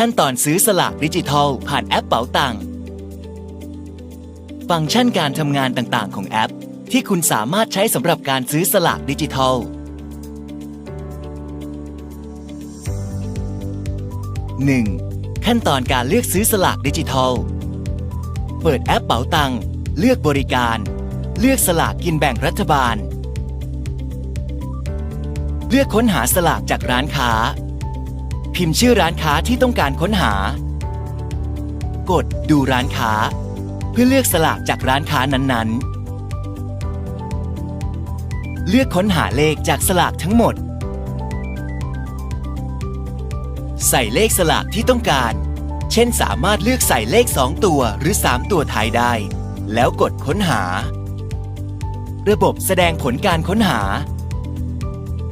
ขั้นตอนซื้อสลากดิจิทัล ผ่านแอปเป๋าตังค์ฟังก์ชันการทำงานต่างๆ ของแอป ที่คุณสามารถใช้สำหรับการซื้อสลากดิจิทัล 1. ขั้นตอนการเลือกซื้อสลากดิจิทัล เปิดแอปเป๋าตังค์เลือกบริการ เลือกสลากกินแบ่งรัฐบาล เลือกค้นหาสลากจากร้านค้า พิมพ์ชื่อร้านค้าที่ต้องการค้นหา กดดูร้านค้า เพื่อเลือกสลากจากร้านค้านั้นๆ เลือกค้นหาเลขจากสลากทั้งหมด ใส่เลขสลากที่ต้องการ เช่นสามารถเลือกใส่เลข 2 ตัวหรือ 3 ตัวท้ายได้ แล้วกดค้นหา ระบบแสดงผลการค้นหา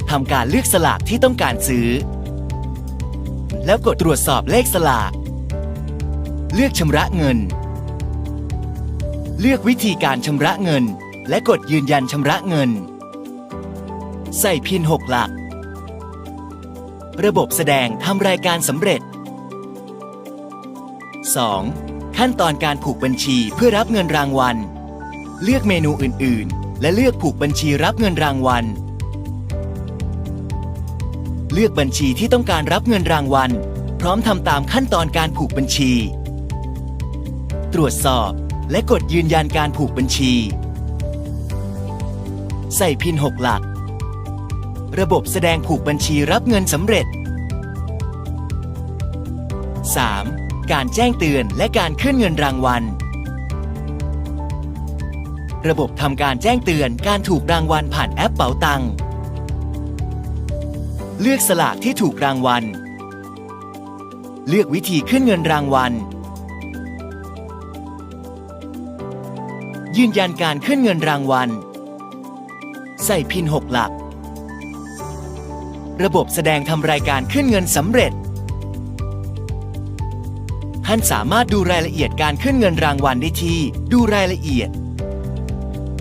ทำการเลือกสลากที่ต้องการซื้อ แล้วกดตรวจสอบเลขสลาก เลือกชำระเงิน เลือกวิธีการชำระเงิน และกดยืนยันชำระเงิน ใส่พิน6หลัก ระบบแสดงทำรายการสำเร็จ 2. ขั้นตอนการผูกบัญชีเพื่อรับเงินรางวัล เลือกเมนูอื่น ๆ และเลือกผูกบัญชีรับเงินรางวัล เลือกบัญชีที่ต้องการรับเงินรางวัล พร้อมทำตามขั้นตอนการผูกบัญชี ตรวจสอบและกดยืนยันการผูกบัญชี ใส่พิน 6 หลัก ระบบแสดงผูกบัญชีรับเงินสำเร็จ 3. การแจ้งเตือนและการขึ้นเงินรางวัล ระบบทำการแจ้งเตือนการถูกรางวัลผ่านแอปเป๋าตังค์ เลือกสลากที่ถูกรางวัล เลือกวิธีขึ้นเงินรางวัล ยืนยันการขึ้นเงินรางวัล ใส่พิน6หลัก ระบบแสดงทำรายการขึ้นเงินสำเร็จ ท่านสามารถดูรายละเอียดการขึ้นเงินรางวัลได้ที่ ดูรายละเอียด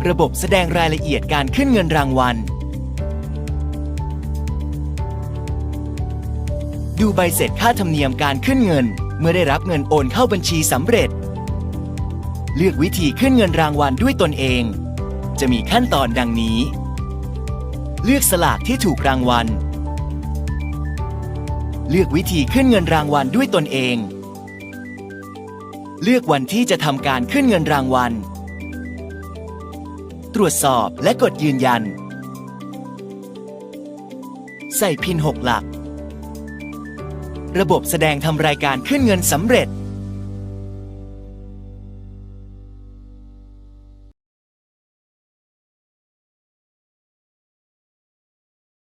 ระบบแสดงรายละเอียดการขึ้นเงินรางวัล ดูใบเสร็จค่าธรรมเนียมการขึ้นเงิน เมื่อได้รับเงินโอนเข้าบัญชีสำเร็จ เลือกวิธีขึ้นเงินรางวัลด้วยตนเอง จะมีขั้นตอนดังนี้ เลือกสลากที่ถูกรางวัล เลือกวิธีขึ้นเงินรางวัลด้วยตนเอง เลือกวันที่จะทำการขึ้นเงินรางวัล ตรวจสอบและกดยืนยัน ใส่พิน 6 หลัก ระบบแสดงทำรายการขึ้นเงินสำเร็จ